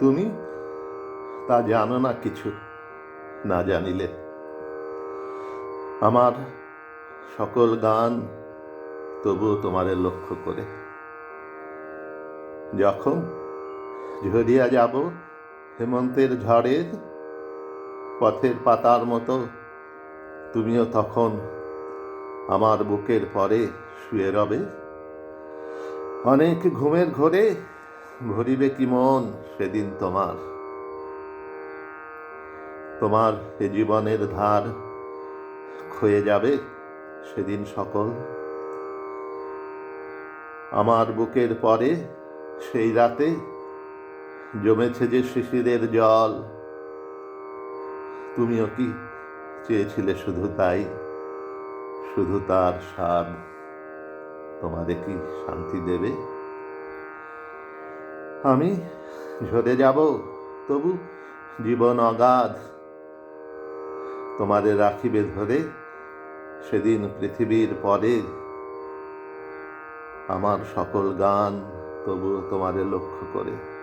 তুমি? তা জানো না কিছু, না জানিলে। আমার সকল গান তবুও তোমারে লক্ষ্য করে। যখন ঝরিয়া যাব হেমন্তের ঝড়ে, পথের পাতার মতো তুমিও তখন আমার বুকের পরে শুয়ে রবে। অনেক ঘুমের ঘোরে ভরিবে কি মন সেদিন তোমার? তোমার এ জীবনের ধার ক্ষয়ে যাবে সেদিন সকল। আমার বুকের পরে সেই রাতে জমেছে যে শিশিরের জল। তুমিও কি চেয়েছিলে শুধু তাই? শুধু তার স্বাদ তোমারে কি শান্তি দেবে? আমি ঝরে যাব, তবু জীবন অগাধ। তোমাদের রাখিবে ধরে সেদিন পৃথিবীর পরে। আমার সকল গান তবু তোমাদের লক্ষ্য করে।